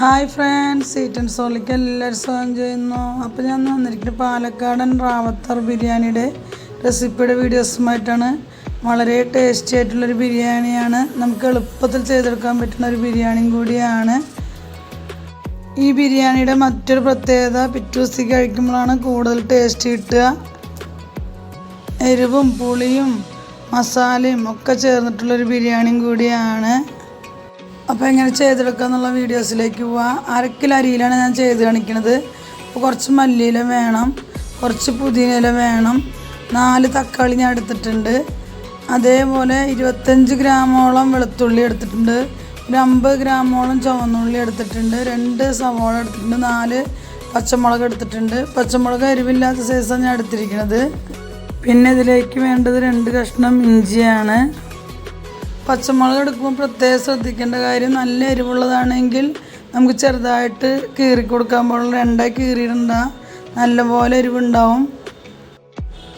Hi friends seat and സോളിക്ക് എല്ലാവരും സ്വാഗതം ചെയ്യുന്നു. അപ്പോൾ ഞാൻ വന്നിരിക്കുന്നത് പാലക്കാടൻ റാവത്തർ ബിരിയാണിയുടെ റെസിപ്പിയുടെ വീഡിയോസുമായിട്ടാണ് വളരെ ടേസ്റ്റി ആയിട്ടുള്ളൊരു ബിരിയാണിയാണ്. നമുക്ക് എളുപ്പത്തിൽ ചെയ്തെടുക്കാൻ പറ്റുന്ന ഒരു ബിരിയാണിയും കൂടിയാണ്. ഈ ബിരിയാണിയുടെ മറ്റൊരു പ്രത്യേകത പിറ്റൂസി കഴിക്കുമ്പോഴാണ് കൂടുതൽ ടേസ്റ്റ് കിട്ടുക. എരിവും പുളിയും മസാലയും ഒക്കെ ചേർന്നിട്ടുള്ളൊരു ബിരിയാണിയും കൂടിയാണ്. അപ്പോൾ എങ്ങനെ ചെയ്തെടുക്കുക എന്നുള്ള വീഡിയോസിലേക്ക് പോവാം. അരക്കിലോ അരിയിലാണ് ഞാൻ ചെയ്ത് കാണിക്കുന്നത് അപ്പോൾ കുറച്ച് മല്ലിയില വേണം കുറച്ച് പുതിനയില വേണം നാല് തക്കാളി ഞാൻ എടുത്തിട്ടുണ്ട്. അതേപോലെ ഇരുപത്തഞ്ച് ഗ്രാമോളം വെളുത്തുള്ളി എടുത്തിട്ടുണ്ട്. ഒരു അമ്പത് ഗ്രാമോളം ചുവന്നുള്ളി എടുത്തിട്ടുണ്ട്. രണ്ട് സവോള എടുത്തിട്ടുണ്ട്. നാല് പച്ചമുളക് എടുത്തിട്ടുണ്ട്. പച്ചമുളക് എരിവില്ലാത്ത സൈസാണ് ഞാൻ എടുത്തിരിക്കുന്നത് പിന്നെ ഇതിലേക്ക് വേണ്ടത് രണ്ട് കഷ്ണം ഇഞ്ചിയാണ്. പച്ചമുളക് എടുക്കുമ്പോൾ പ്രത്യേകം ശ്രദ്ധിക്കേണ്ട കാര്യം നല്ല എരിവുള്ളതാണെങ്കിൽ നമുക്ക് ചെറുതായിട്ട് കീറി കൊടുക്കാൻ പാടുള്ളൂ. രണ്ടായി കീറിയിടണ്ട. നല്ലപോലെ എരിവുണ്ടാവും.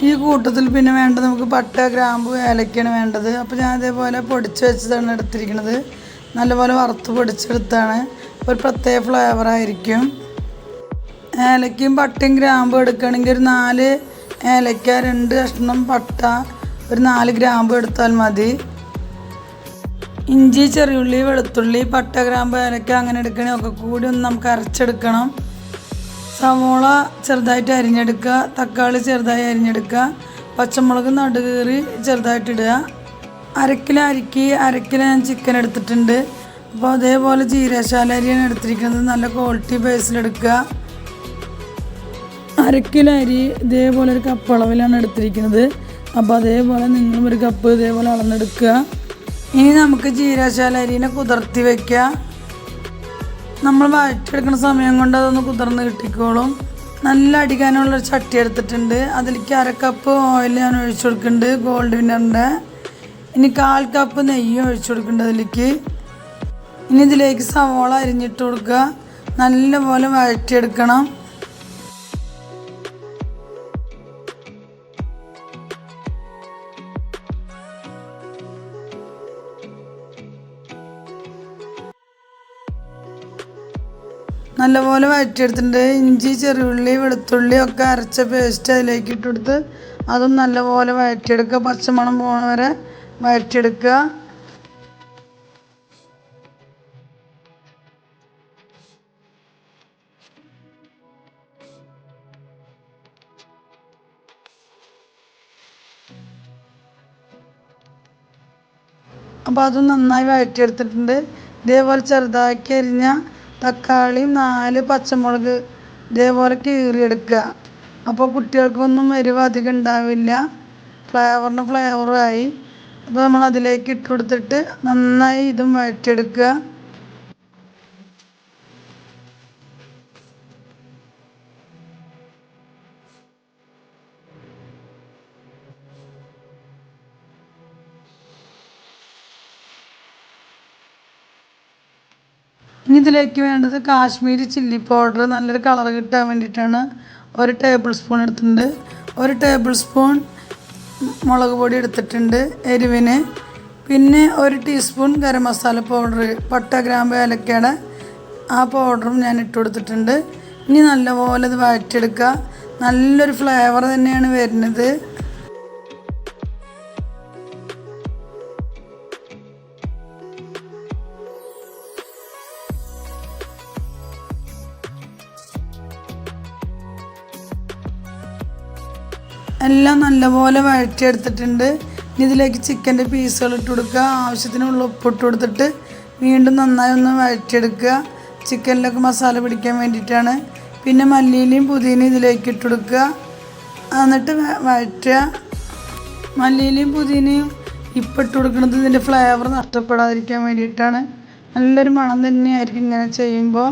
ഈ കൂട്ടത്തിൽ പിന്നെ വേണ്ടത് നമുക്ക് പട്ട ഗ്രാമ്പു ഏലക്കാണ് വേണ്ടത്. അപ്പോൾ ഞാൻ അതേപോലെ പൊടിച്ച് വെച്ചതാണ് എടുത്തിരിക്കുന്നത്. നല്ലപോലെ വറുത്ത് പൊടിച്ചെടുത്താണ്. ഒരു പ്രത്യേക ഫ്ലേവറായിരിക്കും ഏലക്കയും പട്ടയും ഗ്രാമ്പും എടുക്കുകയാണെങ്കിൽ ഒരു നാല് ഏലക്ക രണ്ട് കഷ്ണം പട്ട ഒരു നാല് ഗ്രാമ്പും എടുത്താൽ മതി. ഇഞ്ചി ചെറിയുള്ളി വെളുത്തുള്ളി പട്ട ഗ്രാമ്പ് ഏലക്ക അങ്ങനെ എടുക്കണേ. ഒക്കെ കൂടി ഒന്ന് നമുക്ക് അരച്ചെടുക്കണം. സവോള ചെറുതായിട്ട് അരിഞ്ഞെടുക്കുക. തക്കാളി ചെറുതായി അരിഞ്ഞെടുക്കുക. പച്ചമുളക് നടുകീറി ചെറുതായിട്ട് ഇടുക. അരക്കിലോ അരിക്ക് അരക്കിലോ ഞാൻ ചിക്കൻ എടുത്തിട്ടുണ്ട്. അപ്പോൾ അതേപോലെ ജീരശാല അരിയാണ് എടുത്തിരിക്കുന്നത്. നല്ല ക്വാളിറ്റി ബേസിലെടുക്കുക അരക്കിലോ അരി ഇതേപോലെ ഒരു കപ്പ് അളവിലാണ് എടുത്തിരിക്കുന്നത്. അപ്പോൾ അതേപോലെ നിങ്ങളും ഒരു കപ്പ് ഇതേപോലെ അളന്നെടുക്കുക. ഇനി നമുക്ക് ജീരാശാല അരിനെ കുതിർത്തി വെക്കാം. നമ്മൾ വഴറ്റിയെടുക്കുന്ന സമയം കൊണ്ട് അതൊന്ന് കുതിർന്ന് കിട്ടിക്കോളും. നല്ല അടിക്കാനുള്ള ചട്ടി എടുത്തിട്ടുണ്ട്. അതിലേക്ക് അര കപ്പ് ഓയിൽ ഞാൻ ഒഴിച്ചു കൊടുക്കുന്നുണ്ട് ഗോൾഡ് വിന്നറിന്റെ ഇനി കാൽ കപ്പ് നെയ്യ് ഒഴിച്ചു കൊടുക്കുന്നുണ്ട് അതിലേക്ക്. ഇനി ഇതിലേക്ക് സവോള അരിഞ്ഞിട്ട് കൊടുക്കുക. നല്ലപോലെ വഴറ്റിയെടുക്കണം. നല്ലപോലെ വഴറ്റിയെടുത്തിട്ടുണ്ട്. ഇഞ്ചി ചെറിയുള്ളി വെളുത്തുള്ളി ഒക്കെ അരച്ച പേസ്റ്റ് അതിലേക്ക് ഇട്ടെടുത്ത് അതും നല്ലപോലെ വഴറ്റിയെടുക്കുക. പച്ചമണം പോണ വരെ വഴറ്റിയെടുക്കുക. അപ്പോൾ അതും നന്നായി വഴറ്റിയെടുത്തിട്ടുണ്ട്. ഇതേപോലെ ചെറുതാക്കി അരിഞ്ഞ തക്കാളിയും നാല് പച്ചമുളക് ഇതേപോലെ കീറിയെടുക്കുക. അപ്പോൾ കുട്ടികൾക്കൊന്നും എരിവ് അധികം ഉണ്ടാവില്ല. ഫ്ലേവറിന് ഫ്ലേവറായി അപ്പോൾ നമ്മൾ അതിലേക്ക് ഇട്ട് കൊടുത്തിട്ട് നന്നായി ഇതും വഴറ്റിയെടുക്കുക. ഇനി ഇതിലേക്ക് വേണ്ടത് കാശ്മീരി ചില്ലി പൗഡർ നല്ലൊരു കളർ കിട്ടാൻ വേണ്ടിയിട്ടാണ് ഒരു ടേബിൾ സ്പൂൺ എടുത്തിട്ടുണ്ട്. ഒരു ടേബിൾ സ്പൂൺ മുളക് പൊടി എടുത്തിട്ടുണ്ട് എരിവിന്. പിന്നെ ഒരു ടീസ്പൂൺ ഗരം മസാല പൗഡർ പട്ട ഗ്രാമ്പ് ഏലക്കയുടെ ആ പൗഡറും ഞാൻ ഇട്ട് കൊടുത്തിട്ടുണ്ട്. ഇനി നല്ലപോലെ ഇത് വഴറ്റിയെടുക്കുക. നല്ലൊരു ഫ്ലേവർ തന്നെയാണ് വരുന്നത്. എല്ലാം നല്ലപോലെ വഴറ്റിയെടുത്തിട്ടുണ്ട്. ഇനി ഇതിലേക്ക് ചിക്കന്റെ പീസുകൾ ഇട്ട് കൊടുക്കുക. ആവശ്യത്തിനുള്ള ഉപ്പിട്ട് കൊടുത്തിട്ട് വീണ്ടും നന്നായി ഒന്ന് വഴറ്റിയെടുക്കുക. ചിക്കനിലേക്ക് മസാല പിടിക്കാൻ വേണ്ടിയിട്ടാണ്. പിന്നെ മല്ലിയിലയും പുതിനയും ഇതിലേക്ക് ഇട്ട് കൊടുക്കുക. എന്നിട്ട് വഴറ്റുക. മല്ലിയിലയും പുതിനയും ഇപ്പം ഇട്ട് കൊടുക്കുന്നത് ഇതിന്റെ ഫ്ലേവർ നഷ്ടപ്പെടാതിരിക്കാൻ വേണ്ടിയിട്ടാണ്. നല്ലൊരു മണം തന്നെയായിരിക്കും ഇങ്ങനെ ചെയ്യുമ്പോൾ.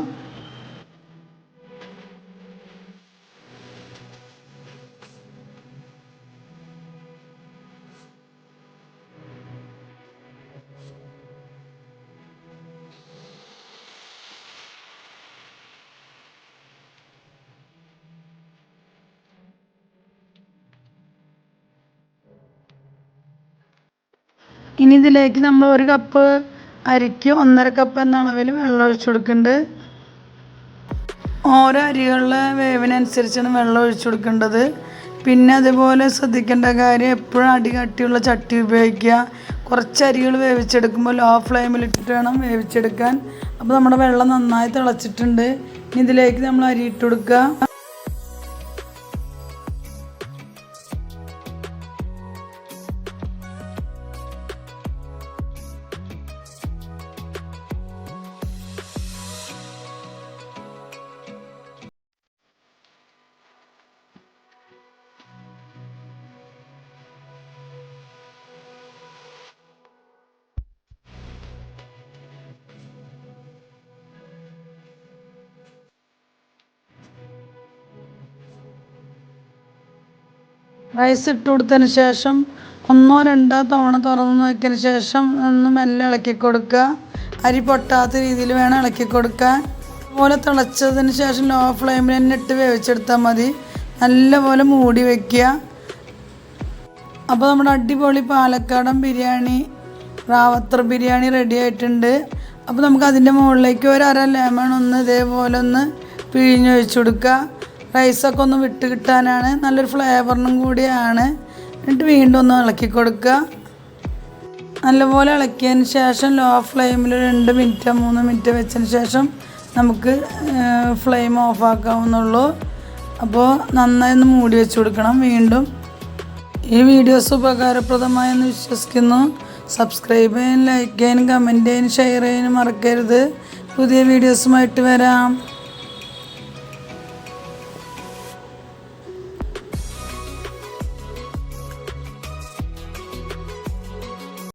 ഇനി ഇതിലേക്ക് നമ്മൾ ഒരു കപ്പ് അരിക്ക് ഒന്നര കപ്പ് എന്ന അളവിൽ വെള്ളം ഒഴിച്ചു കൊടുക്കുന്നുണ്ട്. ഓരോ അരികളിലെ വേവിനനുസരിച്ചാണ് വെള്ളം ഒഴിച്ചു കൊടുക്കേണ്ടത്. പിന്നെ അതുപോലെ ശ്രദ്ധിക്കേണ്ട കാര്യം എപ്പോഴും അടി കട്ടിയുള്ള ചട്ടി ഉപയോഗിക്കുക. കുറച്ച് അരികൾ വേവിച്ചെടുക്കുമ്പോൾ ലോ ഫ്ലെയിമിലിട്ടിട്ട് വേണം വേവിച്ചെടുക്കാൻ. അപ്പോൾ നമ്മുടെ വെള്ളം നന്നായി തിളച്ചിട്ടുണ്ട്. ഇതിലേക്ക് നമ്മൾ അരി ഇട്ട് കൊടുക്കുക. റൈസ് ഇട്ട് കൊടുത്തതിന് ശേഷം ഒന്നോ രണ്ടോ തവണ തുറന്ന് നോക്കിയതിന് ശേഷം ഒന്ന് മെല്ലെ ഇളക്കി കൊടുക്കുക. അരി പൊട്ടാത്ത രീതിയിൽ വേണം ഇളക്കി കൊടുക്കാൻ. അതുപോലെ തിളച്ചതിന് ശേഷം ലോ ഫ്ലെയിമിൽ തന്നെ ഇട്ട് വേവിച്ചെടുത്താൽ മതി. നല്ലപോലെ മൂടി വയ്ക്കുക അപ്പോൾ നമ്മുടെ അടിപൊളി പാലക്കാടൻ ബിരിയാണി റാവത്തർ ബിരിയാണി റെഡി ആയിട്ടുണ്ട്. അപ്പോൾ നമുക്ക് അതിന്റെ മുകളിലേക്ക് ഒരു അര ലെമൺ ഒന്ന് ഇതേപോലെ ഒന്ന് പിഴിഞ്ഞൊഴിച്ച് കൊടുക്കുക. റൈസൊക്കെ ഒന്ന് വിട്ട് കിട്ടാനാണ്. നല്ലൊരു ഫ്ലേവറിനും കൂടിയാണ്. എന്നിട്ട് വീണ്ടും ഒന്ന് ഇളക്കി കൊടുക്കുക. നല്ലപോലെ ഇളക്കിയതിന് ശേഷം ലോ ഫ്ലെയിമിൽ രണ്ട് മിനിറ്റ് മൂന്ന് മിനിറ്റ് വെച്ചതിന് ശേഷം നമുക്ക് ഫ്ലെയിം ഓഫ് ആക്കാവുന്നുള്ളൂ. അപ്പോൾ നന്നായി ഒന്ന് മൂടി വെച്ച് കൊടുക്കണം വീണ്ടും. ഈ വീഡിയോസ് ഉപകാരപ്രദമായെന്ന് വിശ്വസിക്കുന്നു. സബ്സ്ക്രൈബ് ചെയ്യാൻ ലൈക്ക് ചെയ്യാനും കമന്റ് ചെയ്യാനും ഷെയർ ചെയ്യാനും മറക്കരുത്. പുതിയ വീഡിയോസുമായിട്ട് വരാം.